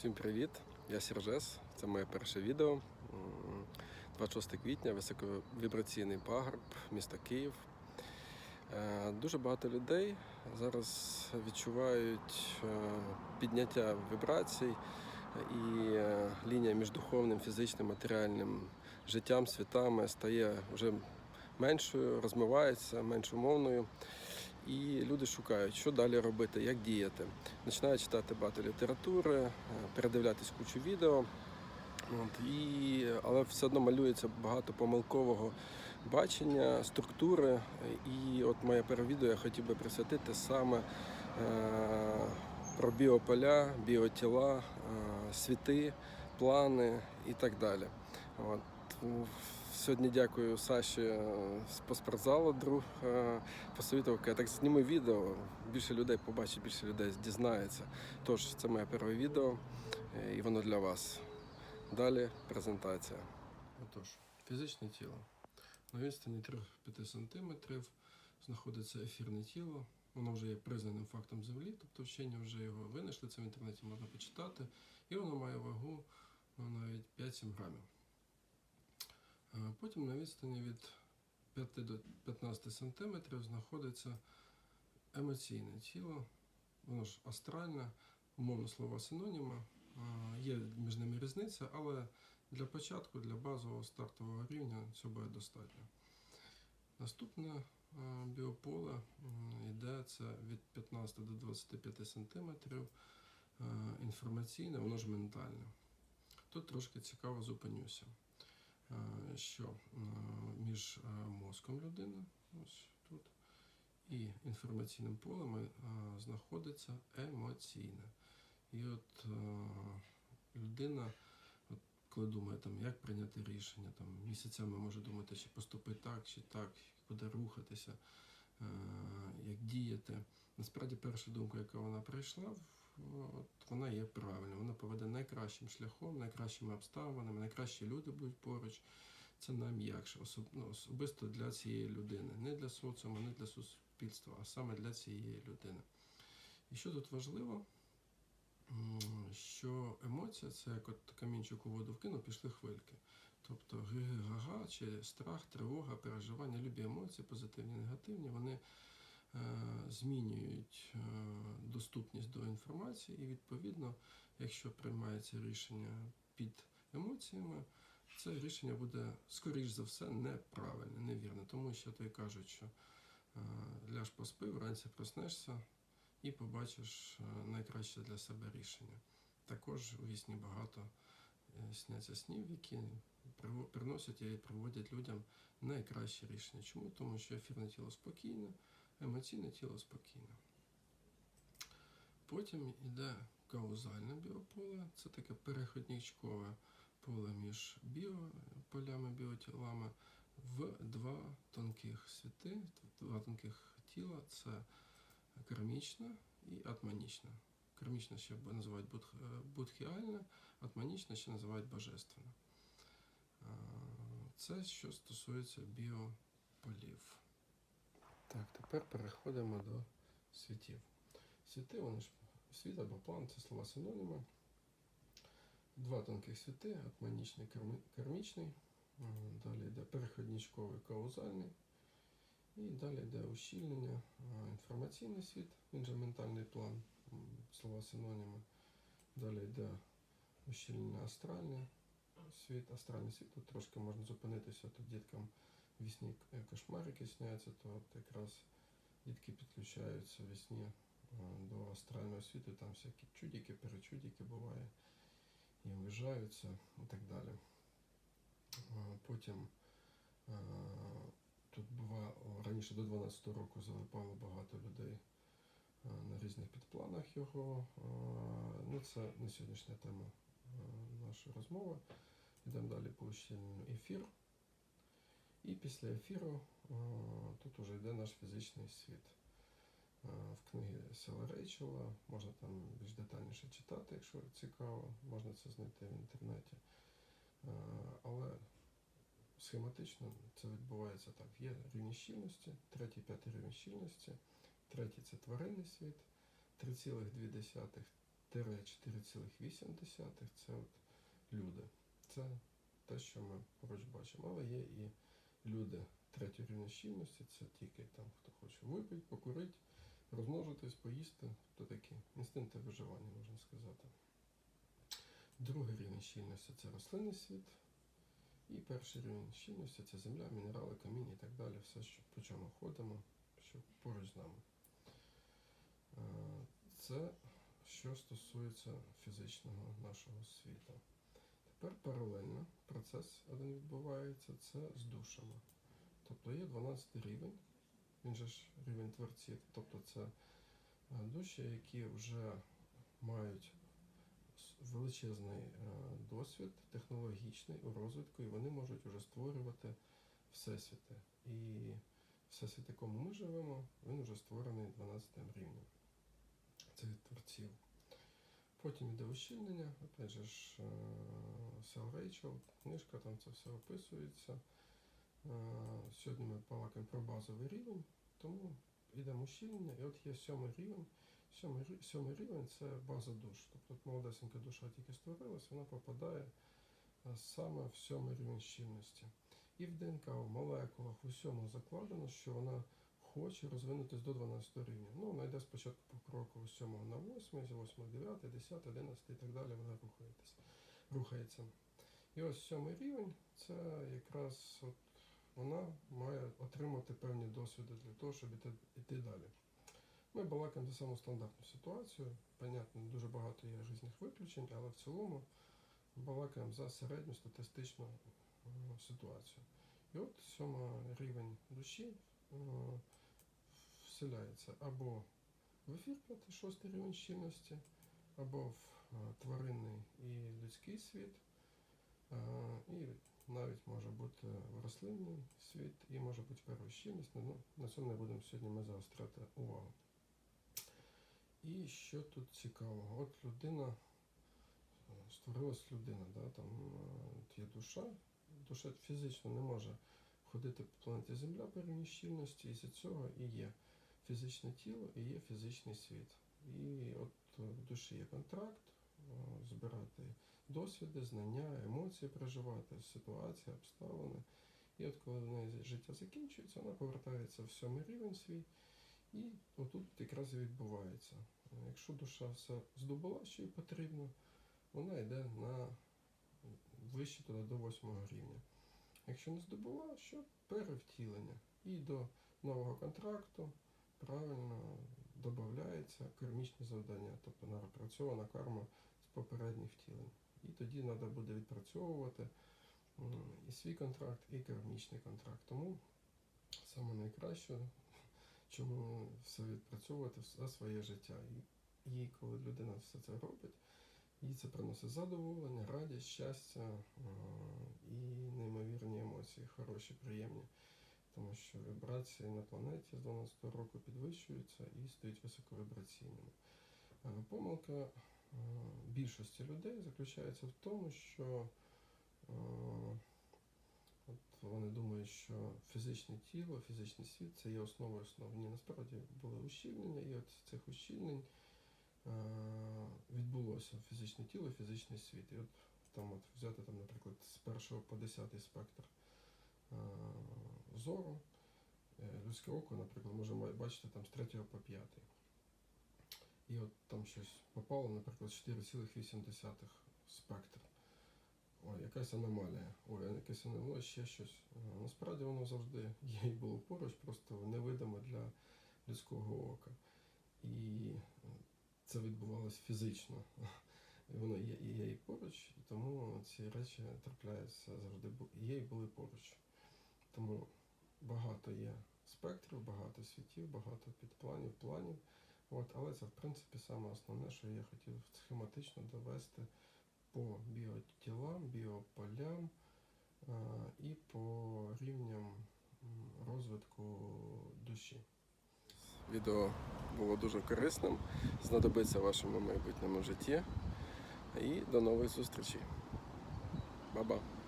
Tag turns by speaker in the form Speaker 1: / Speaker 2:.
Speaker 1: Всім привіт! Я Сержес. Це моє перше відео. 26 квітня, високовібраційний пагорб, місто Київ. Е, Дуже багато людей зараз відчувають е, підняття вібрацій і е, лінія між духовним, фізичним, матеріальним життям, світами стає вже меншою, розмивається, менш умовною. І люди шукають, що далі робити, як діяти. Починають читати багато літератури, е, передивлятись кучу відео. От, і, але все одно малюється багато помилкового бачення, структури. І от моє перше відео я хотів би присвятити саме е, про біополя, біотіла, е, світи, плани і так далі. От. Сьогодні дякую Саші е, з по спортзалу, друг е, посовітував, каже, так зніми відео, більше людей побачить, більше людей дізнається. Тож це моє перше відео е, і воно для вас. Далі презентація. Отож, фізичне тіло. На відстані 3-5 см знаходиться ефірне тіло. Воно вже є признаним фактом Землі, тобто вчені вже його винайшли, це в інтернеті можна почитати. І воно має вагу ну, навіть 5-7 грамів. Е, Потім на відстані від 5 до 15 см знаходиться емоційне тіло, воно ж астральне, умовно слова синоніми. Е, Є між ними різниця, але для початку, для базового стартового рівня цього буде достатньо. Наступне е, біополе йде це від 15 до 25 см інформаційне, воно ж ментальне. Тут трошки цікаво зупинюся що е, між е, мозком людини, ось тут, і інформаційним полем е, знаходиться емоційне. І от е, людина, от, коли думає, там, як прийняти рішення, там, місяцями може думати, чи поступити так, чи так, куди рухатися, е, як діяти. Насправді, перша думка, яка вона прийшла, в- от, вона є правильною. Вона поведе найкращим шляхом, найкращими обставинами, найкращі люди будуть поруч. Це найм'якше, ну, особисто для цієї людини. Не для соціуму, не для суспільства, а саме для цієї людини. І що тут важливо, що емоція це як от камінчик у воду вкинув, пішли хвильки. Тобто ги-га-га, чи страх, тривога, переживання, любі емоції, позитивні, негативні, вони змінюють е, доступність до інформації, і відповідно, якщо приймається рішення під емоціями, це рішення буде, скоріш за все, неправильне, невірне. Тому що то й кажуть, що е, ляж поспи, вранці проснешся і побачиш е, найкраще для себе рішення. Також у вісні багато е, сняться снів, які приносять і приводять людям найкраще рішення. Чому? Тому що ефірне тіло спокійне, емоційне тіло спокійне. Потім йде каузальне біополе, це таке переходничкове поле між біополями, біотілами в два тонких світи, два тонких тіла це кармічне і атманічне. Кармічне ще називають е, будхіальне, атманічне ще називають божественне. Е, Це що стосується біополів. Так, тепер переходимо до світів. Світи, вони ж світ або план це слова синоніми. Два тонких світи, атманічний, кармічний. Далі йде переходничковий каузальний. І далі йде ущільнення, інформаційний світ, він же ментальний план, слова синоніми. Далі йде ущільнення астральний світ, астральний світ. Тут трошки можна зупинитися, тут діткам вісні е, кошмарики сняться, то от якраз дітки підключаються вісні е, до астрального світу, там всякі чудики, перечудики буває, і виїжджаються і так далі. Потім е, тут бува раніше до 12 року залипало багато людей е, на різних підпланах його. Е, Ну, це не сьогоднішня тема е, нашої розмови. Йдемо далі по ущільненню ефір. І після ефіру е, тут уже йде наш фізичний світ. Е, В книгі Села Рейчела можна там більш детальніше читати, якщо цікаво, можна це знайти в інтернеті. Е, Але схематично це відбувається так. Є рівні щільності, третій, п'ятий рівень щільності, третій це тваринний світ, 3,2 4,8 це от люди. Це те, що ми поруч бачимо. Але є і люди третього рівня щільності, це тільки там, хто хоче випити, покурити, розмножитись, поїсти, то такі інстинкти виживання, можна сказати. Другий рівень щільності це рослинний світ. І перший рівень щільності це земля, мінерали, камінь і так далі, все, що, по чому ходимо, що поруч з нами. Е, Це що стосується фізичного нашого світу. Тепер паралельно процес один відбувається, це з душами. Тобто є 12 рівень, він же ж рівень творців, тобто це е, душі, які вже мають величезний е, досвід технологічний у розвитку, і вони можуть вже створювати всесвіти. І всесвіт, якому ми живемо, він вже створений 12 рівнем. Від творців. Потім йде ущільнення, опять же ж, е, Сел Рейчел, книжка, там це все описується. Е, Сьогодні ми балакаємо про базовий рівень, тому йдемо ущільнення, і от є сьомий рівень. Сьомий, сьомий рівень це база душ. Тобто молодесенька душа тільки створилась, вона попадає е, саме в сьомий рівень щільності. І в ДНК, в молекулах, в усьому закладено, що вона хоче розвинутись до 12 рівня. Ну, вона йде спочатку по кроку з 7 на 8, з 8 на 9, 10, 11 і так далі, вона рухається. рухається. І ось сьомий рівень це якраз от вона має отримати певні досвіди для того, щоб іти, іти далі. Ми балакаємо за саму стандартну ситуацію. Понятно, дуже багато є різних виключень, але в цілому балакаємо за середню статистичну е, ситуацію. І от сьомий рівень душі е, вселяється або в ефір, п'ятий, шостий рівень щільності, або в е, тваринний і людський світ, е, і навіть може бути в рослинний світ, і може бути первощільність. Ну, на цьому не будемо сьогодні ми заостряти увагу. І що тут цікавого? От людина, е, створилась людина, да, там є душа. Душа фізично не може ходити по планеті Земля щільності, і з цього і є фізичне тіло, і є фізичний світ. І от е, в душі є контракт, е, збирати досвіди, знання, емоції проживати, ситуації, обставини. І от коли в неї життя закінчується, вона повертається в сьомий рівень свій, і отут якраз і відбувається. Е, Якщо душа все здобула, що їй потрібно, вона йде на вище туди до восьмого рівня. Якщо не здобула, що перевтілення. І до нового контракту правильно додається кармічні завдання, тобто напрацьована карма з попередніх втілень. І тоді треба буде відпрацьовувати і свій контракт, і кармічний контракт. Тому саме найкраще, чому все відпрацьовувати за своє життя. І, коли людина все це робить, їй це приносить задоволення, радість, щастя і неймовірні емоції, хороші, приємні. Тому що вібрації на планеті з 12 року підвищуються і стають високовібраційними. Е, Помилка е, більшості людей заключається в тому, що е, от вони думають, що фізичне тіло, фізичний світ це є основою основ. Ні, насправді були ущільнення, і от цих ущільнень відбулося фізичне тіло, фізичний світ. І от там от взяти там, наприклад, з першого по десятий спектр зору. Е, Людське око, наприклад, може бачити там з 3 по 5. І от там щось попало, наприклад, 4,8 спектр. Ой, якась аномалія. Ой, якась аномалія, ще щось. Е, Насправді воно завжди є і було поруч, просто невидиме для людського ока. І е, це відбувалось фізично. І воно є, і є і поруч, і тому ці речі трапляються завжди є і були поруч. Тому багато є спектрів, багато світів, багато підпланів, планів. От, але це в принципі саме основне, що я хотів схематично довести по біотілам, біополям е, і по рівням розвитку душі. Відео було дуже корисним, знадобиться в вашому майбутньому житті. І до нових зустрічей. Ба-ба!